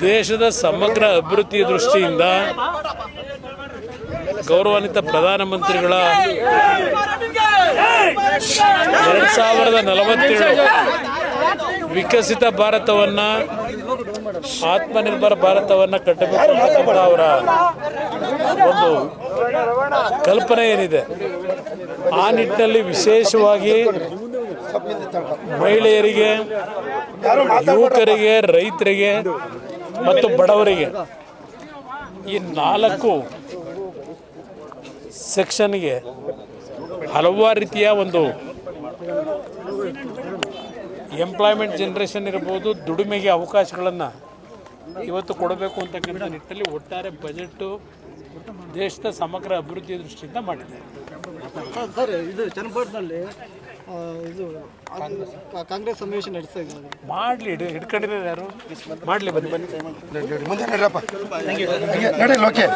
ದೇಶದ ಸಮಗ್ರ ಅಭಿವೃದ್ಧಿ ದೃಷ್ಟಿಯಿಂದ ಗೌರವಾನ್ವಿತ ಪ್ರಧಾನಮಂತ್ರಿಗಳ ಎರಡ್ ಸಾವಿರದ ನಲವತ್ತೇಳು ವಿಕಸಿತ ಭಾರತವನ್ನ, ಆತ್ಮನಿರ್ಭರ ಭಾರತವನ್ನ ಕಟ್ಟಬೇಕು ಅವರ ಒಂದು ಕಲ್ಪನೆ ಏನಿದೆ? ಆ ನಿಟ್ಟಿನಲ್ಲಿ ವಿಶೇಷವಾಗಿ ಮಹಿಳೆಯರಿಗೆ, ಯುವಕರಿಗೆ, ರೈತರಿಗೆ ಮತ್ತು ಬಡವರಿಗೆ ಈ ನಾಲ್ಕು ಸೆಕ್ಷನ್ಗೆ ಹಲವಾರು ರೀತಿಯ ಒಂದು ಎಂಪ್ಲಾಯ್ಮೆಂಟ್ ಜನ್ರೇಷನ್ ಇರ್ಬೋದು, ದುಡಿಮೆಗೆ ಅವಕಾಶಗಳನ್ನು ಇವತ್ತು ಕೊಡಬೇಕು ಅಂತಕ್ಕಂಥ ನಿಟ್ಟಲ್ಲಿ ಒಟ್ಟಾರೆ ಬಜೆಟ್ಟು ದೇಶದ ಸಮಗ್ರ ಅಭಿವೃದ್ಧಿ ದೃಷ್ಟಿಯಿಂದ ಮಾಡಿದ್ದಾರೆ. ಇದು ಅದು ಕಾಂಗ್ರೆಸ್ ಸಮಾವೇಶ ನಡೆಸ್ತಾ ಇದ್ದಾರೆ ಮಾಡಲಿ ಹಿಡ್ಕೊಂಡಿದ್ದಾರೆ ಯಾರು ಮಾಡಲಿ ಬನ್ನಿ ಬನ್ನಿ ಮುಂದೆ ನಡೀರಪ್ಪ ನಡೆಯಲ್ಲ ಓಕೆ